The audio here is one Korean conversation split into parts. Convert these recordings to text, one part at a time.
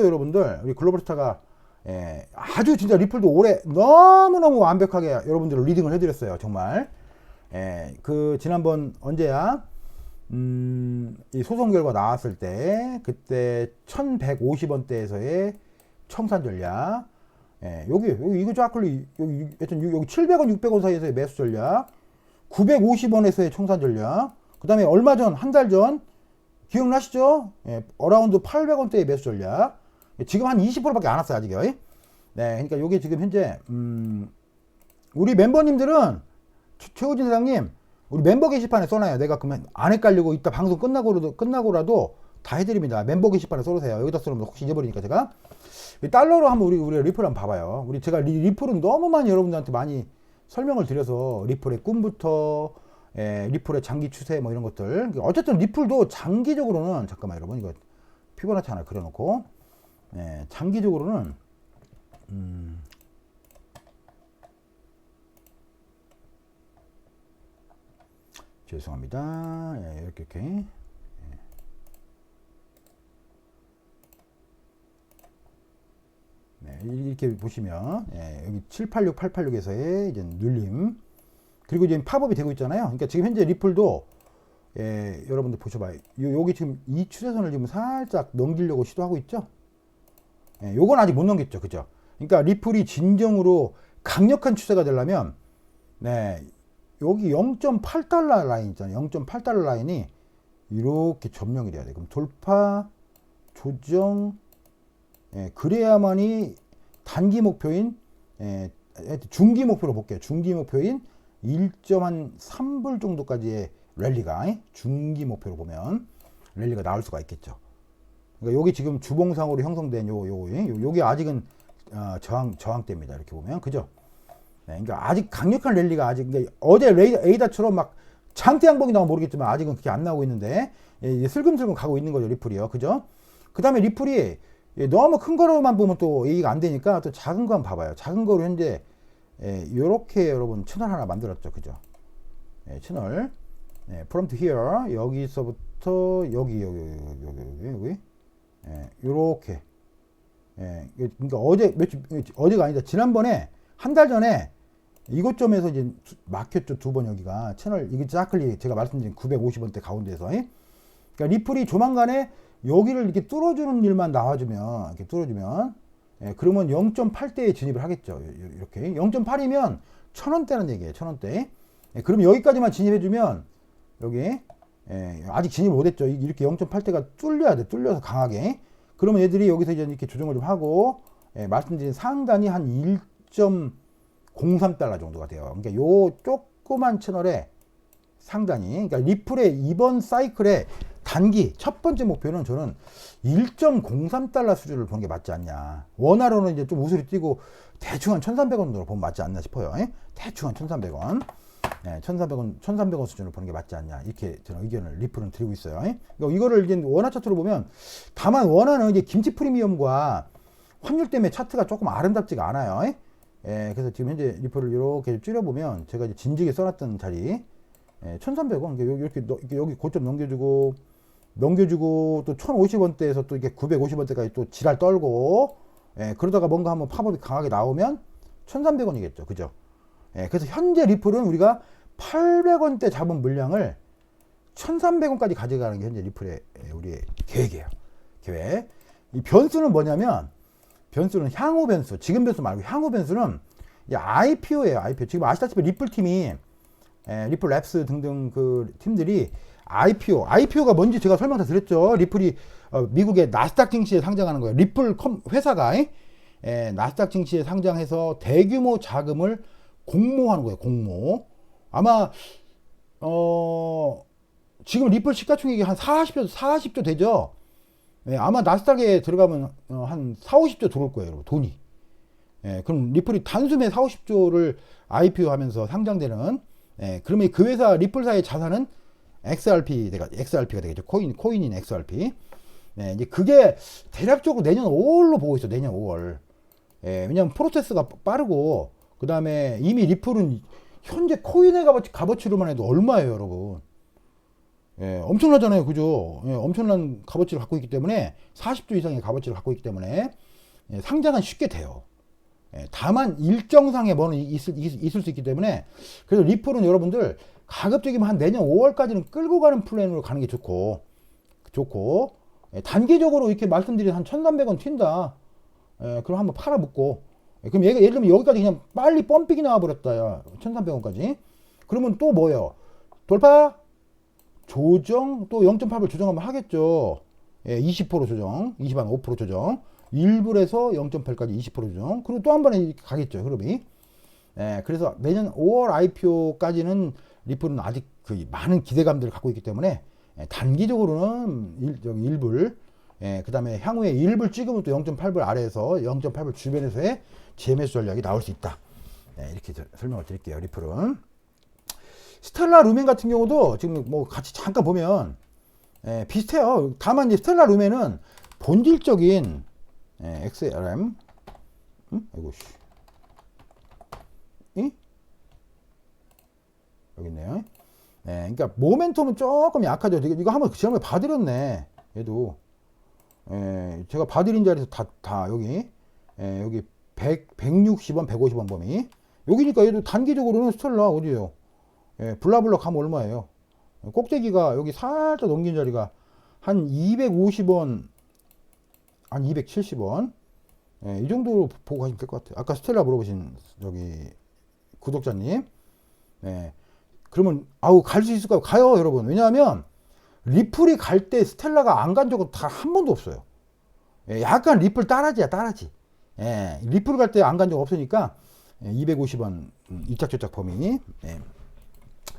여러분들 우리 글로벌 스타가 예, 아주 진짜 리플도 올해 너무너무 완벽하게 여러분들을 리딩을 해드렸어요 정말. 예, 그 지난번 언제야? 음, 이 소송 결과 나왔을 때 그때 1150원대에서의 청산 전략. 예, 여기 여기 이거 자클리 여기 여튼 여기 700원 600원 사이에서의 매수 전략. 950원에서의 청산 전략. 그 다음에 얼마 전 한 달 전 기억나시죠? 예, 어라운드 800원대의 매수 전략 지금 한 20%밖에 안 왔어요 아직요. 네, 그러니까 요게 지금 현재 음, 우리 멤버님들은 최- 최호진 회장님 우리 멤버 게시판에 써놔요. 내가 그러면 안 헷갈리고 이따 방송 끝나고라도 끝나고라도 다 해드립니다. 멤버 게시판에 써놓으세요. 여기다 써놓으면 혹시 잊어버리니까 제가 이 달러로 한번 우리 우리 리플 한번 봐봐요. 우리 제가 리, 리플은 너무 많이 여러분들한테 많이 설명을 드려서 리플의 꿈부터 예, 리플의 장기 추세 뭐 이런 것들 어쨌든 리플도 장기적으로는 잠깐만 여러분 이거 피보나치 하나 그려놓고 예, 장기적으로는 음, 죄송합니다. 예, 이렇게 이렇게 예. 네, 이렇게 보시면 예, 여기 786, 886에서의 이제 눌림 그리고 지금 팝업이 되고 있잖아요. 그러니까 지금 현재 리플도 예, 여러분들 보셔봐요. 요, 여기 지금 이 추세선을 지금 살짝 넘기려고 시도하고 있죠. 예, 요건 아직 못 넘겼죠. 그죠? 그러니까 리플이 진정으로 강력한 추세가 되려면 네, 여기 0.8달러 라인 있잖아요. 0.8달러 라인이 이렇게 점령이 돼야 돼. 그럼 돌파, 조정, 예, 그래야만이 단기 목표인 예, 중기 목표로 볼게요. 중기 목표인 1.3불 정도까지의 랠리가 예, 중기 목표로 보면 랠리가 나올 수가 있겠죠. 그러니까 여기 지금 주봉상으로 형성된 요, 요, 예, 요 요게 아직은 어, 저항 저항대입니다. 이렇게 보면 그죠? 네, 그러니까 아직 강력한 랠리가 아직 그러니까 어제 레이더, 에이다처럼 막 장대 양봉이 나오면 모르겠지만 아직은 그게 안 나오고 있는데 예, 슬금슬금 가고 있는 거죠 리플이요, 그죠? 그 다음에 리플이 예, 너무 큰 거로만 보면 또 얘기가 안 되니까 또 작은 거 한번 봐봐요. 작은 거로 현재 예, 요렇게 여러분 채널 하나 만들었죠, 그죠? 예, 채널 예, from here 여기서부터 여기 여기 여기 여기 여기, 여기 예, 요렇게. 예, 그러니까 어제 며칠 어제가 아니다 지난번에 한 달 전에 이것점에서 이제 두- 막혔죠 두 번 여기가. 채널 이게 자클리 제가 말씀드린 950원대 가운데서. 예? 그러니까 리플이 조만간에 여기를 이렇게 뚫어주는 일만 나와주면 이렇게 뚫어주면 예, 그러면 0.8대에 진입을 하겠죠. 이렇게. 0.8이면 천 원대는 얘기예요 천 원대. 예, 그럼 여기까지만 진입해주면 여기 예, 아직 진입 못했죠 이- 이렇게 0.8대가 뚫려야 돼 뚫려서 강하게 그러면 얘들이 여기서 이제 이렇게 조정을 좀 하고 예, 말씀드린 상단이 한 1.03달러 정도가 돼요 그러니까 요 조그만 채널에 상단이 그러니까 리플의 이번 사이클의 단기 첫 번째 목표는 저는 1.03달러 수준을 보는 게 맞지 않냐. 원화로는 이제 좀 우수리 뛰고 대충 한 1,300원 정도로 보면 맞지 않나 싶어요. 예? 대충 한 1,300원. 네, 1,300원, 1,300원 수준을 보는 게 맞지 않냐. 이렇게 저는 의견을 리플은 드리고 있어요. 예? 그러니까 이거를 이제 원화 차트로 보면 다만 원화는 이제 김치 프리미엄과 환율 때문에 차트가 조금 아름답지가 않아요. 예? 예, 그래서 지금 현재 리플을 이렇게 줄여보면 제가 이제 진지하게 써놨던 자리 예, 1,300원. 여기 이렇게, 너- 이렇게 여기 고점 넘겨주고, 넘겨주고, 또 1,050원대에서 또 이게 950원대까지 또 지랄 떨고, 예, 그러다가 뭔가 한번 팝업이 강하게 나오면 1,300원이겠죠. 그죠? 예, 그래서 현재 리플은 우리가 800원대 잡은 물량을 1,300원까지 가져가는 게 현재 리플의 예, 우리의 계획이에요. 계획. 이 변수는 뭐냐면, 변수는 향후 변수, 지금 변수 말고 향후 변수는 이 IPO예요. IPO. 지금 아시다시피 리플 팀이 예, 리플 랩스 등등 그 팀들이 IPO, IPO가 뭔지 제가 설명 다 드렸죠. 리플이 어, 미국의 나스닥 증시에 상장하는 거예요. 리플 컴 회사가 예, 나스닥 증시에 상장해서 대규모 자금을 공모하는 거예요. 공모. 아마 어 지금 리플 시가총액이 한 40조 40조 되죠. 예, 아마 나스닥에 들어가면 어, 한 4, 50조 들어올 거예요, 여러분. 돈이. 예, 그럼 리플이 단숨에 4, 50조를 IPO 하면서 상장되는 예, 그러면 그 회사 리플사의 자산은 XRP가 XRP가 되겠죠. 코인 코인인 XRP. 예, 이제 그게 대략적으로 내년 5월로 보고 있어. 내년 5월. 예, 왜냐면 프로세스가 빠르고 그 다음에 이미 리플은 현재 코인의 값어치, 값어치로만 해도 얼마예요, 여러분? 예, 엄청나잖아요. 그죠? 예, 엄청난 값어치를 갖고 있기 때문에 40조 이상의 값어치를 갖고 있기 때문에 예, 상장은 쉽게 돼요. 예, 다만 일정상의 뭐는 있을, 있- 있을 수 있기 때문에 그래서 리플은 여러분들 가급적이면 한 내년 5월까지는 끌고 가는 플랜으로 가는 게 좋고 좋고 예, 단기적으로 이렇게 말씀드린 한 1,300원 튄다. 예, 그럼 한번 팔아 먹고 예, 그럼 얘가 예를 들면 여기까지 그냥 빨리 펌픽이 나와 버렸다. 야. 1,300원까지. 그러면 또 뭐예요? 돌파 조정 또 0.8을 조정 한번 하겠죠. 예, 20% 조정, 20한 5% 조정, 1불에서 0.8까지 20% 조정, 그리고 또 한 번에 가겠죠, 흐름이. 예, 그래서 내년 5월 IPO까지는 리플은 아직 그 많은 기대감들을 갖고 있기 때문에 예, 단기적으로는 일, 저기 1불, 예, 그 다음에 향후에 1불 찍으면 또 0.8불 아래에서 0.8불 주변에서의 GMS 전략이 나올 수 있다. 예, 이렇게 저- 설명을 드릴게요, 리플은. 스텔라 루멘 같은 경우도 지금 뭐 같이 잠깐 보면 예, 비슷해요. 다만 이제 스텔라 루멘은 본질적인 예, XRM 응? 아이고 씨. 이? 여기 있네요. 예, 그러니까 모멘텀은 조금 약하죠. 이거 한번 지난번에 봐드렸네. 얘도 예, 제가 봐드린 자리에서 다, 다 여기 예, 여기 100, 160원, 150원 범위 여기니까 얘도 단기적으로는 스텔라 어디에요? 예, 블라블라 가면 얼마예요? 꼭대기가 여기 살짝 넘긴 자리가 한 250원, 한 270원. 예, 이 정도로 보고 가시면 될 것 같아요. 아까 스텔라 물어보신 저기 구독자님. 예, 그러면 아우 갈 수 있을까요? 가요, 여러분. 왜냐하면 리플이 갈 때 스텔라가 안 간 적은 다 한 번도 없어요. 예, 약간 리플 따라지야, 따라지. 예, 리플 갈 때 안 간 적 없으니까 예, 250원 음, 이짝저짝 범위. 예.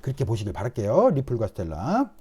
그렇게 보시길 바랄게요. 리플과 스텔라.